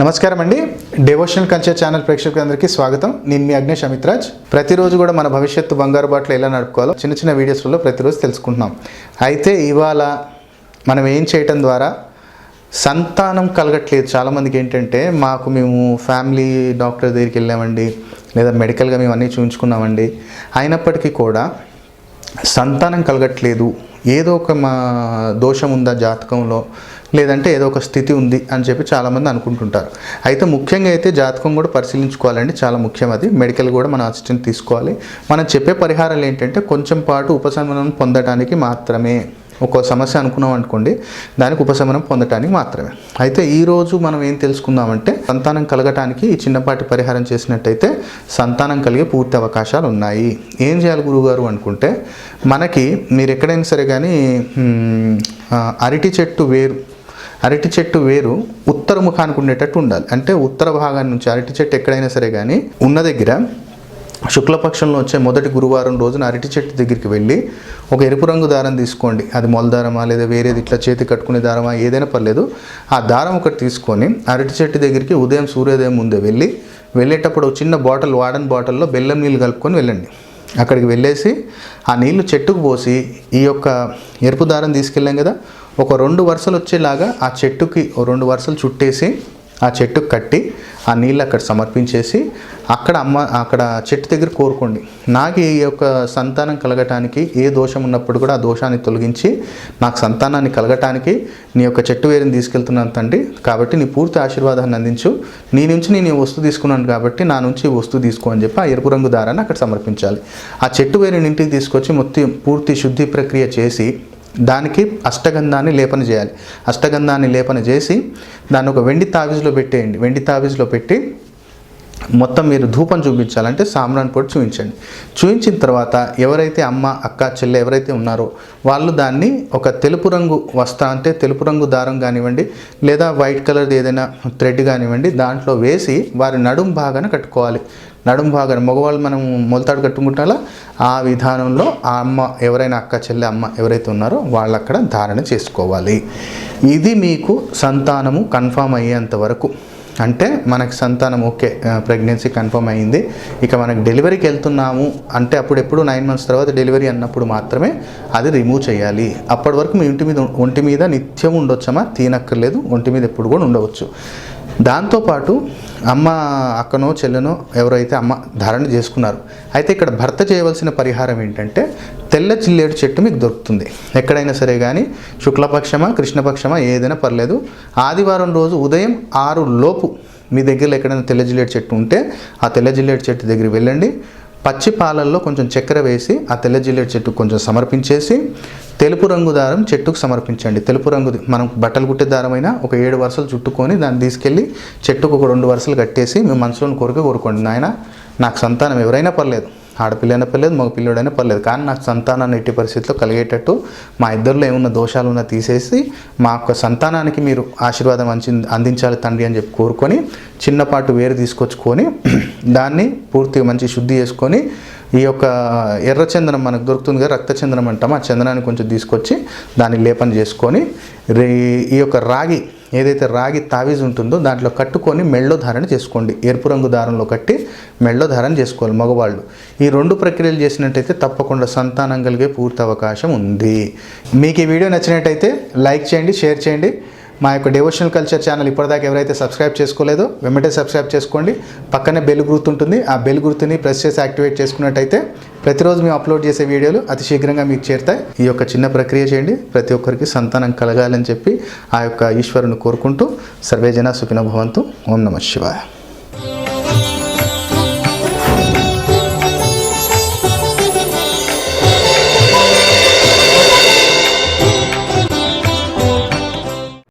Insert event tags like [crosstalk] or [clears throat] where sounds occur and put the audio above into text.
నమస్కారం అండి. డెవోషనల్ కంచె ఛానల్ ప్రేక్షకులందరికీ స్వాగతం. నేను మీ అగ్నేష్ అమిత్రాజ్. ప్రతిరోజు కూడా మన భవిష్యత్తు బంగారు బాటలు ఎలా నడుపుకోవాలో చిన్న చిన్న వీడియోస్లో ప్రతిరోజు తెలుసుకుంటున్నాం. అయితే ఇవాళ మనం ఏం చేయటం ద్వారా సంతానం కలగట్లేదు. చాలామందికి ఏంటంటే మాకు మేము ఫ్యామిలీ డాక్టర్ దగ్గరికి వెళ్ళామండి. లేదా మెడికల్గా మేము అన్నీ చూపించుకున్నామండి అయినప్పటికీ కూడా సంతానం కలగట్లేదు. ఏదో ఒక మా దోషం ఉందా జాతకంలో? లేదంటే ఏదో ఒక స్థితి ఉంది అని చెప్పి చాలామంది అనుకుంటుంటారు. అయితే ముఖ్యంగా అయితే జాతకం కూడా పరిశీలించుకోవాలండి. చాలా ముఖ్యం అది. మెడికల్ కూడా మన అసిస్టెంట్ తీసుకోవాలి. మనం చెప్పే పరిహారాలు ఏంటంటే కొంచెం పాటు ఉపశమనం పొందడానికి మాత్రమే. ఒక సమస్య అనుకున్నాం అనుకోండి దానికి ఉపశమనం పొందటానికి మాత్రమే. అయితే ఈరోజు మనం ఏం తెలుసుకుందామంటే సంతానం కలగటానికి ఈ చిన్నపాటి పరిహారం చేసినట్టయితే సంతానం కలిగే పూర్తి అవకాశాలు ఉన్నాయి. ఏం చేయాలి గురువుగారు అనుకుంటే మనకి మీరు ఎక్కడైనా సరే కానీ అరటి చెట్టు వేరు అరటి చెట్టు వేరు ఉత్తర ముఖానికి ఉండేటట్టు ఉండాలి. అంటే ఉత్తర భాగాన్ని నుంచి అరటి చెట్టు ఎక్కడైనా సరే కానీ ఉన్న దగ్గర శుక్లపక్షంలో వచ్చే మొదటి గురువారం రోజున అరటి చెట్టు దగ్గరికి వెళ్ళి ఒక ఎరుపు రంగు దారం తీసుకోండి. అది మొల దారమా లేదా వేరేది ఇట్లా చేతి కట్టుకునే దారమా ఏదైనా పర్లేదు. ఆ దారం ఒకటి తీసుకొని అరటి చెట్టు దగ్గరికి ఉదయం సూర్యోదయం ముందే వెళ్ళి వెళ్ళేటప్పుడు ఒక చిన్న బాటిల్ వాడని బాటిల్లో బెల్లం నీళ్ళు కలుపుకొని వెళ్ళండి. అక్కడికి వెళ్ళేసి ఆ నీళ్ళు చెట్టుకు పోసి ఈ యొక్క ఎరుపు దారం తీసుకెళ్ళాం కదా. ఒక రెండు వరుసలు వచ్చేలాగా ఆ చెట్టుకి రెండు వరుసలు చుట్టేసి ఆ చెట్టుకు కట్టి ఆ నీళ్ళు అక్కడ సమర్పించేసి అక్కడ అమ్మ అక్కడ చెట్టు దగ్గర కోరుకోండి. నాకు ఈ యొక్క సంతానం కలగటానికి ఏ దోషం ఉన్నప్పుడు కూడా ఆ దోషాన్ని తొలగించి నాకు సంతానాన్ని కలగటానికి నీ యొక్క చెట్టు వేరుని తీసుకెళ్తున్నాను తండ్రి. కాబట్టి నీ పూర్తి ఆశీర్వాదాన్ని అందించు. నీ నుంచి నేను ఈ వస్తువు తీసుకున్నాను కాబట్టి నా నుంచి ఈ వస్తువు తీసుకో అని చెప్పి ఆ ఎరుపు రంగు దారాన్ని అక్కడ సమర్పించాలి. ఆ చెట్టు వేరుని ఇంటికి తీసుకొచ్చి మొత్తం పూర్తి శుద్ధి ప్రక్రియ చేసి దానికి అష్టగంధాన్ని లేపన చేయాలి. అష్టగంధాన్ని లేపన చేసి దాన్ని ఒక వెండి తావిజ్లో పెట్టేయండి. వెండి తావిజ్లో పెట్టి మొత్తం మీరు ధూపం చూపించాలంటే సామ్రాన్ పొడి చూపించండి. చూపించిన తర్వాత ఎవరైతే అమ్మ అక్క చెల్లె ఎవరైతే ఉన్నారో వాళ్ళు దాన్ని ఒక తెలుపు రంగు వస్త్రం అంటే తెలుపు రంగు దారం కానివ్వండి లేదా వైట్ కలర్ది ఏదైనా థ్రెడ్ కానివ్వండి దాంట్లో వేసి వారి నడుం భాగాన కట్టుకోవాలి. నడుం భాగాన మగవాళ్ళు మనం మొలతాడు కట్టుకుంటాలా? ఆ విధానంలో ఆ అమ్మ ఎవరైనా అక్క చెల్లె అమ్మ ఎవరైతే ఉన్నారో వాళ్ళు అక్కడ ధారణ చేసుకోవాలి. ఇది మీకు సంతానము కన్ఫామ్ అయ్యేంత వరకు. అంటే మనకి సంతానం ఓకే ప్రెగ్నెన్సీ కన్ఫర్మ్ అయ్యింది ఇక మనకి డెలివరీకి వెళ్తున్నాము అంటే అప్పుడు ఎప్పుడు నైన్ మంత్స్ తర్వాత డెలివరీ అన్నప్పుడు మాత్రమే అది రిమూవ్ చేయాలి. అప్పటి వరకు మీ ఇంటి మీద ఒంటి మీద నిత్యం ఉండొచ్చమ్మా? తీనక్కర్లేదు. ఒంటి మీద ఎప్పుడు కూడా ఉండవచ్చు. దాంతోపాటు అమ్మ అక్కనో చెల్లెనో ఎవరైతే అమ్మ ధారణ చేసుకున్నారు అయితే ఇక్కడ భర్త చేయవలసిన పరిహారం ఏంటంటే తెల్ల చిల్లేడు చెట్టు మీకు దొరుకుతుంది. ఎక్కడైనా సరే కానీ శుక్లపక్షమా కృష్ణపక్షమా ఏదైనా పర్లేదు. ఆదివారం రోజు ఉదయం ఆరు లోపు మీ దగ్గర ఎక్కడైనా తెల్ల జిల్లేడు చెట్టు ఉంటే ఆ తెల్ల జిల్లేడు చెట్టు దగ్గరికి వెళ్ళండి. పచ్చి పాలల్లో కొంచెం చక్కెర వేసి ఆ తెల్ల జిల్లేడు చెట్టుకు కొంచెం సమర్పించేసి తెలుపు రంగు దారం చెట్టుకు సమర్పించండి. తెలుపు రంగుది మనం బట్టలు కుట్టే దారమైనా ఒక ఏడు వరుసలు చుట్టుకొని దాన్ని తీసుకెళ్ళి చెట్టుకు ఒక రెండు వరుసలు కట్టేసి మీ మనసులోని కోరిక కోరుకోండి. నాయన నాకు సంతానం ఎవరైనా పర్లేదు. ఆడపిల్లైనా పర్లేదు మగ పిల్లడైనా పర్లేదు. కానీ నాకు సంతానాన్ని ఎట్టి పరిస్థితిలో కలిగేటట్టు మా ఇద్దరిలో ఏమున్న దోషాలు ఉన్నా తీసేసి మా యొక్క సంతానానికి మీరు ఆశీర్వాదం అంచి అందించాలి తండ్రి అని చెప్పి కోరుకొని చిన్నపాటు వేరు తీసుకొచ్చుకొని [clears throat] దాన్ని పూర్తిగా మంచి శుద్ధి చేసుకొని ఈ యొక్క ఎర్రచందనం మనకు దొరుకుతుంది కదా రక్తచందనం అంటాం. ఆ చందనాన్ని కొంచెం తీసుకొచ్చి దాన్ని లేపన చేసుకొని రే ఈ యొక్క రాగి ఏదైతే రాగి తావీజ్ ఉంటుందో దాంట్లో కట్టుకొని మెళ్ళో ధారణ చేసుకోండి. ఎరుపు రంగు దారంలో కట్టి మెళ్ళో ధారణ చేసుకోవాలి మగవాళ్ళు. ఈ రెండు ప్రక్రియలు చేసినట్టయితే తప్పకుండా సంతానం కలిగే పూర్తి అవకాశం ఉంది. మీకు ఈ వీడియో నచ్చినట్టయితే లైక్ చేయండి షేర్ చేయండి. మా యొక్క డివోషనల్ కల్చర్ ఛానల్ ఇప్పటిదాకా ఎవరైతే సబ్స్క్రైబ్ చేసుకోలేదో వెంబటే సబ్స్క్రైబ్ చేసుకోండి. పక్కనే బెల్ గుర్తుంటుంది. ఆ బెల్ గుర్తుని ప్రెస్ చేసి యాక్టివేట్ చేసుకున్నట్టయితే ప్రతిరోజు మేము అప్లోడ్ చేసే వీడియోలు అతి శీఘ్రంగా మీకు చేరుతాయి. ఈ యొక్క చిన్న ప్రక్రియ చేయండి. ప్రతి ఒక్కరికి సంతానం కలగాలని చెప్పి ఆ యొక్క ఈశ్వరుని కోరుకుంటూ సర్వేజన సుఖిన భవంతు. ఓం నమ శివాయ.